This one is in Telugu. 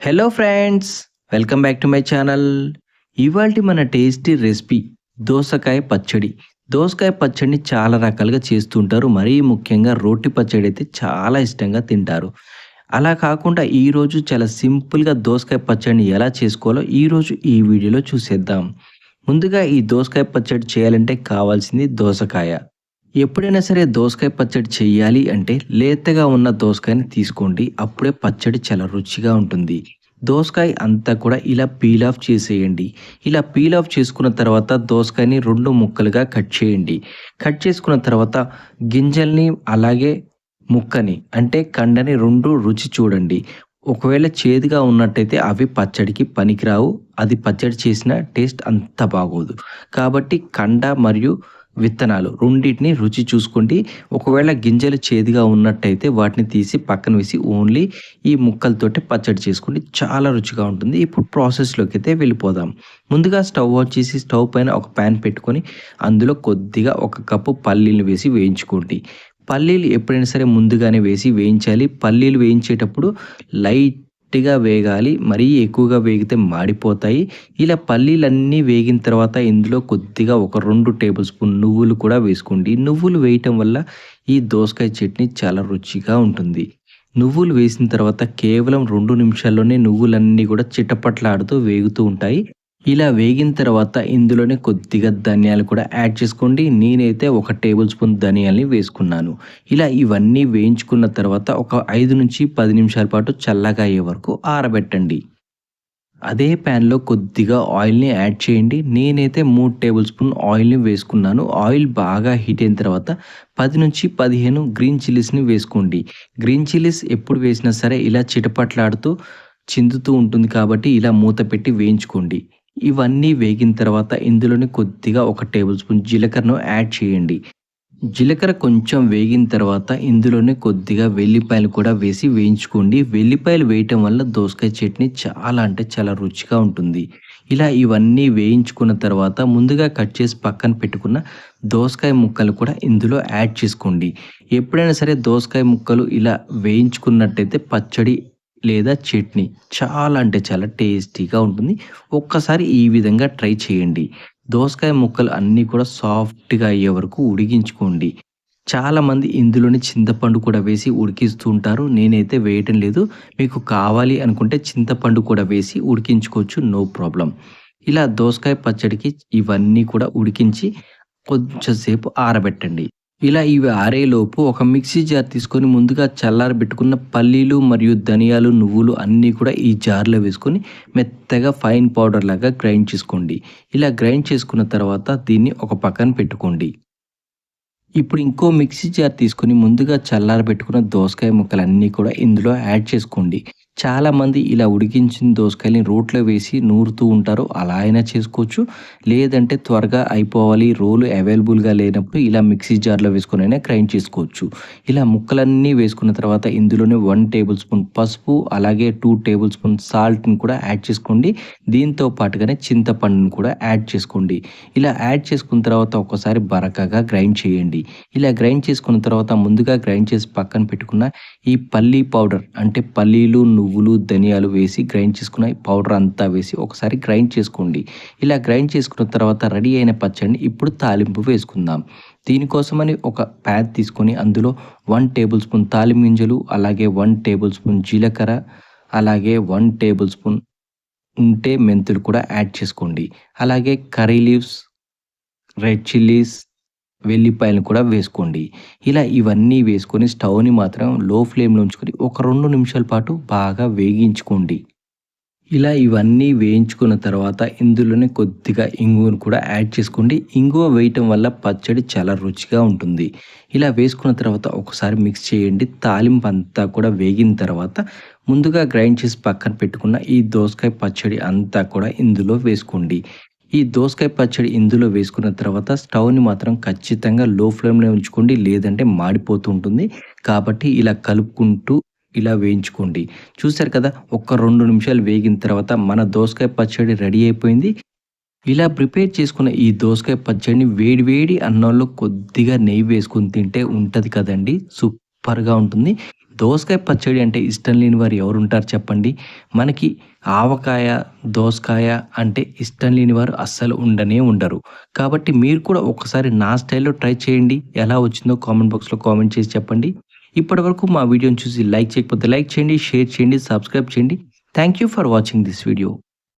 Hello friends welcome back to my channel ఇవాళ మన టేస్టీ రెసిపీ దోసకాయ పచ్చడి. దోసకాయ పచ్చడిని చాలా రకాలుగా చేస్తుంటారు మరీ ముఖ్యంగా రోటి పచ్చడి అయితే చాలా ఇష్టంగా తింటారు. అలా కాకుండా ఈరోజు చాలా సింపుల్గా దోసకాయ పచ్చడిని ఎలా చేసుకోవాలో ఈరోజు ఈ వీడియోలో చూసేద్దాం. ముందుగా ఈ దోసకాయ పచ్చడి చేయాలంటే కావాల్సింది దోసకాయ. ఎప్పుడైనా సరే దోసకాయ పచ్చడి చేయాలి అంటే లేతగా ఉన్న దోసకాయని తీసుకోండి. అప్పుడే పచ్చడి చాలా రుచిగా ఉంటుంది. దోసకాయ అంతా కూడా ఇలా పీల్ ఆఫ్ చేసేయండి. ఇలా పీల్ ఆఫ్ చేసుకున్న తర్వాత దోసకాయని రెండు ముక్కలుగా కట్ చేయండి. కట్ చేసుకున్న తర్వాత గింజల్ని అలాగే ముక్కని అంటే కండని రెండు రుచి చూడండి. ఒకవేళ చేదుగా ఉన్నట్టయితే అవి పచ్చడికి పనికిరావు. అది పచ్చడి చేసిన టేస్ట్ అంత బాగోదు. కాబట్టి కండ మరియు విత్తనాలు. రెండింటిని రుచి చూసుకోండి ఒకవేళ గింజలు చేదుగా ఉన్నట్టయితే వాటిని తీసి పక్కన వేసి ఓన్లీ ఈ ముక్కలతోటి పచ్చడి చేసుకోండి చాలా రుచిగా ఉంటుంది. ఇప్పుడు ప్రాసెస్లోకి అయితే వెళ్ళిపోదాం. ముందుగా స్టవ్ ఆన్ చేసి స్టవ్ పైన ఒక ప్యాన్ పెట్టుకొని అందులో కొద్దిగా ఒక కప్పు పల్లీలు వేసి వేయించుకోండి. పల్లీలు ఎప్పుడైనా సరే ముందుగానే వేసి వేయించాలి. పల్లీలు వేయించేటప్పుడు లైట్ గట్టిగా వేగాలి మరీ ఎక్కువగా వేగితే మాడిపోతాయి. ఇలా పల్లీలన్నీ వేగిన తర్వాత ఇందులో కొద్దిగా ఒక రెండు టేబుల్ స్పూన్ నువ్వులు కూడా వేసుకోండి. నువ్వులు వేయటం వల్ల ఈ దోసకాయ చట్నీ చాలా రుచిగా ఉంటుంది. నువ్వులు వేసిన తర్వాత కేవలం రెండు నిమిషాల్లోనే నువ్వులన్నీ కూడా చిటపట్లాడుతూ వేగుతూ ఉంటాయి. ఇలా వేగిన తర్వాత ఇందులోనే కొద్దిగా ధనియాలు కూడా యాడ్ చేసుకోండి. నేనైతే ఒక టేబుల్ స్పూన్ ధనియాల్ని వేసుకున్నాను. ఇలా ఇవన్నీ వేయించుకున్న తర్వాత ఒక ఐదు నుంచి పది నిమిషాల పాటు చల్లగా అయ్యే వరకు ఆరబెట్టండి. అదే ప్యాన్లో కొద్దిగా ఆయిల్ని యాడ్ చేయండి. నేనైతే మూడు టేబుల్ స్పూన్ ఆయిల్ని వేసుకున్నాను. ఆయిల్ బాగా హీట్ అయిన తర్వాత పది నుంచి పదిహేను గ్రీన్ చిల్లీస్ని వేసుకోండి. గ్రీన్ చిల్లీస్ ఎప్పుడు వేసినా సరే ఇలా చిటపట్లాడుతూ చిందుతూ ఉంటుంది కాబట్టి ఇలా మూత పెట్టి వేయించుకోండి. ఇవన్నీ వేగిన తర్వాత ఇందులోనే కొద్దిగా ఒక టేబుల్ స్పూన్ జీలకర్రను యాడ్ చేయండి. జీలకర్ర కొంచెం వేగిన తర్వాత ఇందులోనే కొద్దిగా వెల్లిపాయలు కూడా వేసి వేయించుకోండి. వెల్లిపాయలు వేయటం వల్ల దోసకాయ చట్నీ చాలా అంటే చాలా రుచిగా ఉంటుంది. ఇలా ఇవన్నీ వేయించుకున్న తర్వాత ముందుగా కట్ చేసి పక్కన పెట్టుకున్న దోసకాయ ముక్కలు కూడా ఇందులో యాడ్ చేసుకోండి. ఎప్పుడైనా సరే దోసకాయ ముక్కలు ఇలా వేయించుకున్నట్టయితే పచ్చడి లేదా చట్నీ. చాలా అంటే చాలా టేస్టీగా ఉంటుంది. ఒక్కసారి ఈ విధంగా ట్రై చేయండి. దోసకాయ ముక్కలు అన్నీ కూడా సాఫ్ట్గా అయ్యే వరకు ఉడికించుకోండి. చాలామంది ఇందులోనే చింతపండు కూడా వేసి ఉడికిస్తూ ఉంటారు. నేనైతే వేయటం లేదు. మీకు కావాలి అనుకుంటే చింతపండు కూడా వేసి ఉడికించుకోవచ్చు. నో ప్రాబ్లం ఇలా దోసకాయ పచ్చడికి ఇవన్నీ కూడా ఉడికించి కొంచెంసేపు ఆరబెట్టండి. ఇలా ఇవి ఆరేలోపు ఒక మిక్సీ జార్ తీసుకొని ముందుగా చల్లారబెట్టుకున్న పల్లీలు మరియు ధనియాలు నువ్వులు అన్నీ కూడా ఈ జార్లో వేసుకొని మెత్తగా ఫైన్ పౌడర్ లాగా గ్రైండ్ చేసుకోండి. ఇలా గ్రైండ్ చేసుకున్న తర్వాత దీన్ని ఒక పక్కన పెట్టుకోండి. ఇప్పుడు ఇంకో మిక్సీ జార్ తీసుకొని ముందుగా చల్లారబెట్టుకున్న దోసకాయ ముక్కలన్నీ కూడా ఇందులో యాడ్ చేసుకోండి. చాలామంది ఇలా ఉడికించిన దోసకాయలని రోట్లో వేసి నూరుతూ ఉంటారు అలా అయినా చేసుకోవచ్చు. లేదంటే త్వరగా అయిపోవాలి రోలు అవైలబుల్గా లేనప్పుడు ఇలా మిక్సీ జార్లో వేసుకొని అయినా గ్రైండ్ చేసుకోవచ్చు. ఇలా ముక్కలన్నీ వేసుకున్న తర్వాత ఇందులోనే వన్ టేబుల్ స్పూన్ పసుపు అలాగే టూ టేబుల్ స్పూన్ సాల్ట్ని కూడా యాడ్ చేసుకోండి. దీంతో పాటుగానే చింతపండుని కూడా యాడ్ చేసుకోండి. ఇలా యాడ్ చేసుకున్న తర్వాత ఒకసారి బరకగా గ్రైండ్ చేయండి. ఇలా గ్రైండ్ చేసుకున్న తర్వాత ముందుగా గ్రైండ్ చేసి పక్కన పెట్టుకున్న ఈ పల్లీ పౌడర్ అంటే పల్లీలు నువ్వులు ధనియాలు వేసి గ్రైండ్ చేసుకున్న పౌడర్ అంతా వేసి ఒకసారి గ్రైండ్ చేసుకోండి. ఇలా గ్రైండ్ చేసుకున్న తర్వాత రెడీ అయిన పచ్చడిని ఇప్పుడు తాలింపు వేసుకుందాం. దీనికోసమని ఒక ప్యాన్ తీసుకొని అందులో వన్ టేబుల్ స్పూన్ తాలిం గింజలు అలాగే వన్ టేబుల్ స్పూన్ జీలకర్ర అలాగే వన్ టేబుల్ స్పూన్ ఉంటే మెంతులు కూడా యాడ్ చేసుకోండి. అలాగే కర్రీ లీవ్స్ రెడ్ చిల్లీస్ వెల్లిపాయలను కూడా వేసుకోండి. ఇలా ఇవన్నీ వేసుకొని స్టవ్ని మాత్రం లో ఫ్లేమ్లో ఉంచుకొని ఒక రెండు నిమిషాల పాటు బాగా వేగించుకోండి. ఇలా ఇవన్నీ వేయించుకున్న తర్వాత ఇందులోనే కొద్దిగా ఇంగువను కూడా యాడ్ చేసుకోండి. ఇంగువ వేయటం వల్ల పచ్చడి చాలా రుచిగా ఉంటుంది. ఇలా వేసుకున్న తర్వాత ఒకసారి మిక్స్ చేయండి. తాలింపు అంతా కూడా వేగిన తర్వాత ముందుగా గ్రైండ్ చేసి పక్కన పెట్టుకున్న ఈ దోసకాయ పచ్చడి అంతా కూడా ఇందులో వేసుకోండి. ఈ దోసకాయ పచ్చడి ఇందులో వేసుకున్న తర్వాత స్టవ్ని మాత్రం ఖచ్చితంగా లో ఫ్లేమ్లో ఉంచుకోండి లేదంటే మాడిపోతూ ఉంటుంది. కాబట్టి ఇలా కలుపుకుంటూ ఇలా వేయించుకోండి. చూశారు కదా ఒక్క రెండు నిమిషాలు వేగిన తర్వాత మన దోసకాయ పచ్చడి రెడీ అయిపోయింది. ఇలా ప్రిపేర్ చేసుకున్న ఈ దోసకాయ పచ్చడిని వేడి వేడి అన్నంలో కొద్దిగా నెయ్యి వేసుకొని తింటే ఉంటుంది కదండి. సూపర్గా ఉంటుంది. దోసకాయ పచ్చడి అంటే ఇష్టం లేని వారు ఎవరు ఉంటారు చెప్పండి? మనకి ఆవకాయ దోసకాయ అంటే ఇష్టం లేని వారు అస్సలు ఉండనే ఉండరు. కాబట్టి మీరు కూడా ఒకసారి నా స్టైల్లో ట్రై చేయండి. ఎలా వచ్చిందో కామెంట్ బాక్స్లో కామెంట్ చేసి చెప్పండి. ఇప్పటి వరకు మా వీడియోని చూసి లైక్ చేయకపోతే లైక్ చేయండి షేర్ చేయండి సబ్స్క్రైబ్ చేయండి. Thank you for watching this video.